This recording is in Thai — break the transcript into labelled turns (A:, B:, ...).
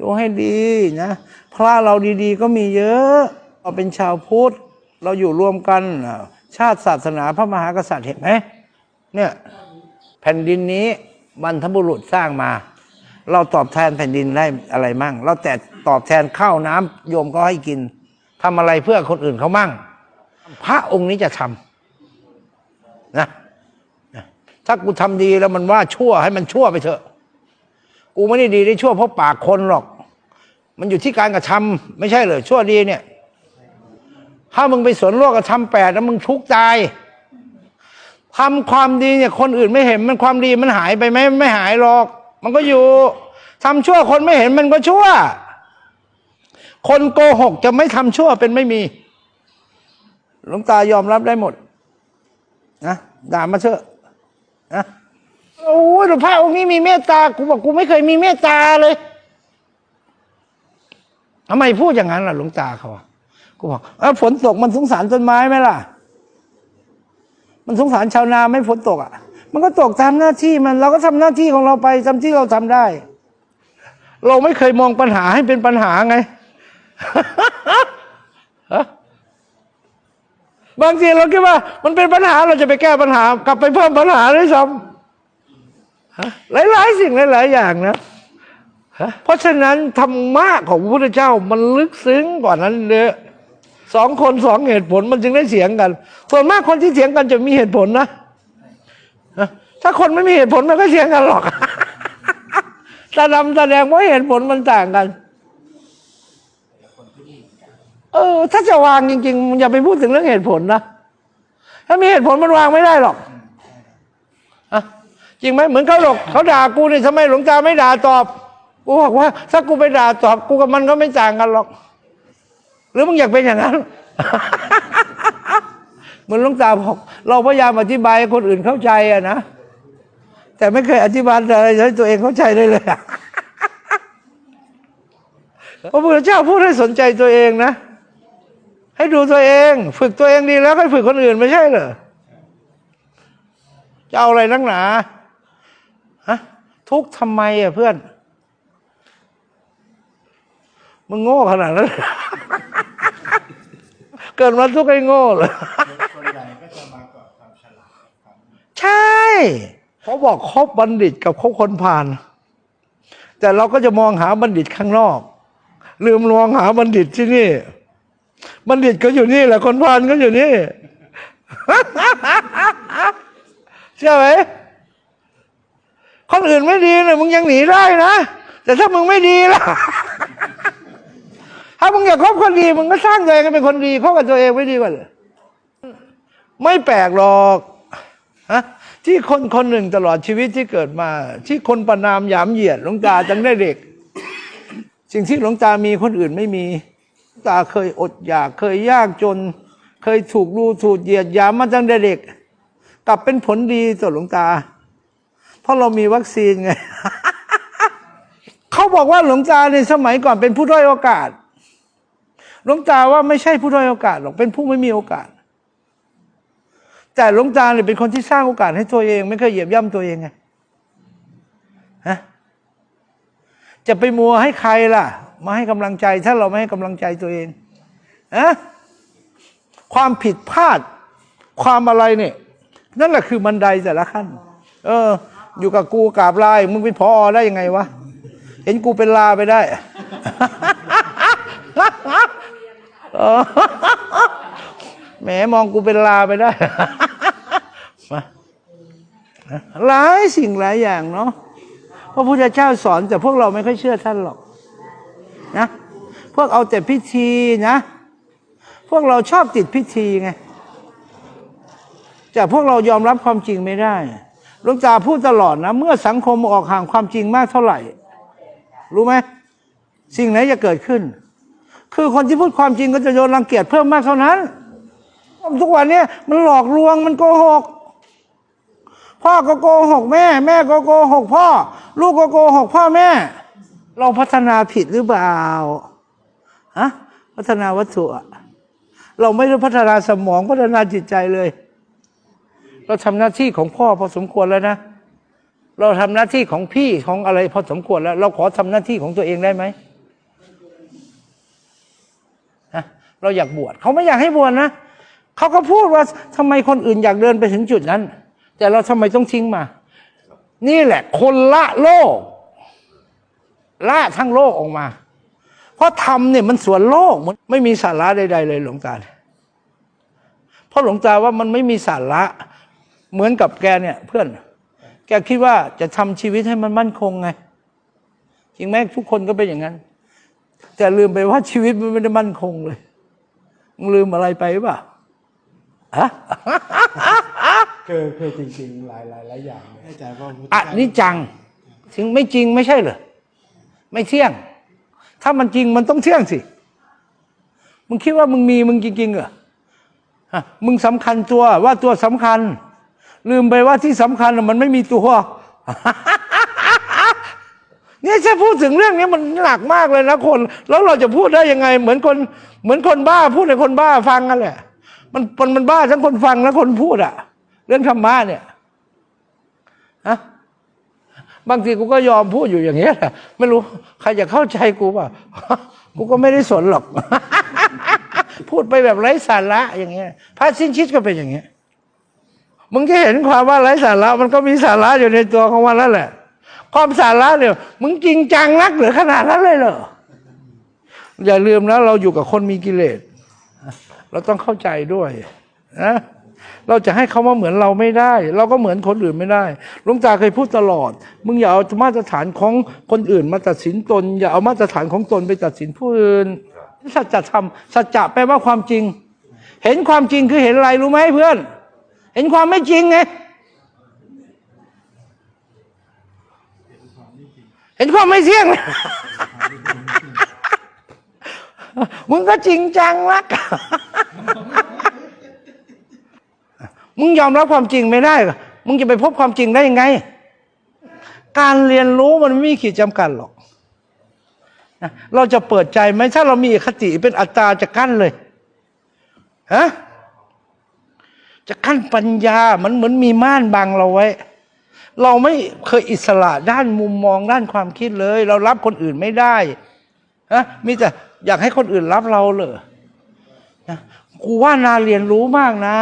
A: ดูให้ดีนะพระเราดีๆ ก็มีเยอะเราเป็นชาวพุทธเราอยู่รวมกันชาติศาสนาพระมหากษัตริย์เห็นไหมเนี่ยแผ่นดินนี้บรรพบุรุษสร้างมา เราตอบแทนแผ่นดินได้อะไรมั่ง เราแต่ตอบแทนข้าวน้ำโยมก็ให้กินทำอะไรเพื่อคนอื่นเขามั่ง พระองค์นี้จะทำนะนะถ้ากูทำดีแล้วมันว่าชั่วให้มันชั่วไปเถอะ กูไม่ได้ดีได้ชั่วเพราะปากคนหรอก มันอยู่ที่การกระทำไม่ใช่เหรอชั่วดีเนี่ย ถ้ามึงไปสวนโลกกระทำแปดแล้วมึงทุกข์ตายทำความดีเนี่ยคนอื่นไม่เห็นมันความดีมันหายไปไหมไม่หายหรอก มันก็อยู่ทำชั่วคนไม่เห็นมันก็ชั่ว คนโกหกจะไม่ทำชั่วเป็นไม่มีหลวงตายอมรับได้หมดนะด่ามาเถอะนะ โอ้ยหลวงพ่อองค์นี้มีเมตตา กูบอกกูไม่เคยมีเมตตาเลยทำไมพูดอย่างนั้นล่ะหลวงตาเขาอะกูบอกเออฝนตกมันสงสารต้นไม้ไหมล่ะ มันสงสารชาวนาไม่ฝนตกอะ มันก็ตกตามหน้าที่มัน เราก็ทำหน้าที่ของเราไปทำที่เราทำได้ เราไม่เคยมองปัญหาให้เป็นปัญหาไงฮะบางทีเราคิดว่า มันเป็นปัญหาเราจะไปแก้ปัญหากลับไปเพิ่มปัญหาด้วยซ้ำ หลาย ๆ สิ่งหลาย ๆ อย่างนะฮะเพราะฉะนั้นธรรมะของพระพุทธเจ้ามันลึกซึ้งกว่านั้นเยอะสองคนสองเหตุผลมันจึงได้เสียงกัน ส่วนมากคนที่เถียงกันจะมีเหตุผลนะฮะถ้าคนไม่มีเหตุผลมันก็เถียงกันหรอกตาดำตาแดงเพราะเหตุผลมันต่างกัน เออ ถ้าจะวางจริงๆอย่าไปพูดถึงเรื่องเหตุผลนะถ้ามีเหตุผลมันวางไม่ได้หรอกอะ จริงไหมเหมือนเขาหรอกเขาด่ากูนี่ทำไมหลวงตาไม่ด่าตอบกูบอกว่า ถ้ากูไปด่าตอบกูกับมันก็ไม่ต่างกันหรอก หรือมึงอยากเป็นอย่างนั้นเหมือนหลวงตาบอก เราพยายามอธิบายให้คนอื่นเข้าใจอะนะแต่ไม่เคยอธิบายอะไรให้ตัวเองเข้าใจได้เลยอะพระพุทธเจ้าพูดให้สนใจตัวเองนะ ให้ดูตัวเอง ฝึกตัวเองดีแล้วก็ฝึกคนอื่นไม่ใช่เหรอจะเอาอะไรนักหนา ฮะทุกข์ทำไมอะเพื่อน มึงโง่ขนาดนั้น เกิดมาทุกข์ให้โง่เลย
B: ส่วนใหญ่ก็จะมากับความฉลาดครับ
A: ใช่เขาบอกคบบัณฑิตกับคบคนผ่าน แต่เราก็จะมองหาบัณฑิตข้างนอก ลืมมองหาบัณฑิตที่นี่ บัณฑิตก็อยู่นี่แหละคนผ่านก็อยู่นี่เชื่อไหม คนอื่นไม่ดีนะมึงยังหนีได้นะแต่ถ้ามึงไม่ดีล่ะถ้ามึงอยากคบคนดีมึงก็สร้างตัวเองเป็นคนดีคบกับตัวเองไม่ดีกว่าเหรอไม่แปลกหรอกฮะที่คนคนหนึ่งตลอดชีวิตที่เกิดมา ที่คนประนามหยามเหยียดหลวงตาตั้งแต่เด็ก สิ่งที่หลวงตามีคนอื่นไม่มีตาเคยอดอยากเคยยากจน เคยถูกดูถูกเหยียดหยามมาตั้งแต่เด็ก กลับเป็นผลดีต่อหลวงตา เพราะเรามีวัคซีนไง เขาบอกว่าหลวงตาในสมัยก่อนเป็นผู้ด้อยโอกาส หลวงตาว่าไม่ใช่ผู้ด้อยโอกาสหรอกเป็นผู้ไม่มีโอกาส แต่หลวงตาเนี่ยเป็นคนที่สร้างโอกาสให้ตัวเอง ไม่เคยเหยียบย่ำตัวเองไงฮะจะไปมัวให้ใครล่ะ มาให้กำลังใจ ถ้าเราไม่ให้กำลังใจตัวเองอะความผิดพลาด ความอะไรเนี่ย นั่นแหละคือบันไดแต่ละขั้น เออ อยู่กับกูกราบลายมึงเป็นพอได้ยังไงวะ เห็นกูเป็นลาไปได้แหมมองกูเป็นลาไปได้มาหลายสิ่งหลายอย่างเนาะพระพุทธเจ้าสอนแต่พวกเราไม่ค่อยเชื่อท่านหรอกนะพวกเอาแต่พิธีนะ พวกเราชอบติดพิธีไงแต่พวกเรายอมรับความจริงไม่ได้ หลวงตาพูดตลอดนะ เมื่อสังคมออกห่างความจริงมากเท่าไหร่ รู้ไหมสิ่งไหนจะเกิดขึ้น คือคนที่พูดความจริงก็จะโดนรังเกียจเพิ่มมากเท่านั้น ทุกวันนี้มันหลอกลวงมันโกหก พ่อก็โกหกแม่ แม่ก็โกหกพ่อ ลูกก็โกหกพ่อแม่ เราพัฒนาผิดหรือเปล่าฮะพัฒนาวัตถุเราไม่ได้พัฒนาสมองพัฒนาจิตใจเลย เราทำหน้าที่ของพ่อพอสมควรแล้วนะ เราทำหน้าที่ของพี่ของอะไรพอสมควรแล้ว เราขอทำหน้าที่ของตัวเองได้ไหมเราอยากบวชเขาไม่อยากให้บวชนะเขาก็พูดว่าทำไมคนอื่นอยากเดินไปถึงจุดนั้น แต่เราทำไมต้องทิ้งมา นี่แหละ คนละโลก ละทั้งโลกออกมา เพราะธรรมเนี่ยมันสวนโลกมันไม่มีสาระใดๆเลยหลวงตาเพราะหลวงตาว่ามันไม่มีสาระ เหมือนกับแกเนี่ยเพื่อน แกคิดว่าจะทำชีวิตให้มันมั่นคงไง จริงไหมทุกคนก็เป็นอย่างนั้น แต่ลืมไปว่าชีวิตมันไม่ได้มั่นคงเลยมึงลืมอะไรไปหรือเปล่าฮะ
B: คือคือจริงๆ หลายหลายหลายอย่างเนี่ยอาจารย์ว่าพุทธ
A: อะ
B: เจ้า
A: นิจังถึงไม่จริงไม่ใช่เหรอไม่เที่ยง ถ้ามันจริงมันต้องเที่ยงสิมึงคิดว่ามึงมีมึงจริงๆเหรอฮะมึงสำคัญตัวว่าตัวสำคัญ ลืมไปว่าที่สำคัญมันไม่มีตัวเนี่ยถ้าพูดถึงเรื่องนี้มันหนักมากเลยนะคน แล้วเราจะพูดได้ยังไง เหมือนคนเหมือนคนบ้าพูดให้คนบ้าฟังกันแหละมันมันมันบ้าทั้งคนฟังและคนพูดอะเรื่องธรรมะเนี่ยฮะบางทีกูก็ยอมพูดอยู่อย่างเงี้ยแหละไม่รู้ใครจะเข้าใจกูเปล่ากูก็ไม่ได้สนหรอก พูดไปแบบไร้สาระอย่างเงี้ยพระสิ้นชิดก็เป็นอย่างเงี้ย มึงจะเห็นความว่าไร้สาระ มันก็มีสาระอยู่ในตัวของมันแล้วแหละ ความสาระเนี่ยมึงจริงจังนักหรือขนาดนั้นเลยเหรออย่าลืมนะเราอยู่กับคนมีกิเลสเราต้องเข้าใจด้วยนะเราจะให้เขามาเหมือนเราไม่ได้ เราก็เหมือนคนอื่นไม่ได้ลวงตาเคยพูดตลอด มึงอย่าเอามาตรฐานของคนอื่นมาตัดสินตน อย่าเอามาตรฐานของตนไปตัดสินผู้อื่นสัจธรรมสัจจะแปลว่าความจริง เห็นความจริงคือเห็นอะไรรู้ไหมเพื่อน เห็นความไม่จริงไงเห็นความไม่เที่ยงมึงก็จริงจังนักมึงยอมรับความจริงไม่ได้หรอมึงจะไปพบความจริงได้ยังไง การเรียนรู้มันไม่มีขีดจำกัดหรอก เราจะเปิดใจไหมถ้าเรามีคติเป็นอัตตราจะกั้นเลย ฮะ จะกั้นปัญญามันเหมือนมีม่านบังเราไว้ เราไม่เคยอิสระด้านมุมมองด้านความคิดเลย เรารับคนอื่นไม่ได้ฮะมีแต่อยากให้คนอื่นรับเราเหรอนะกูว่านาเรียนรู้มากนะ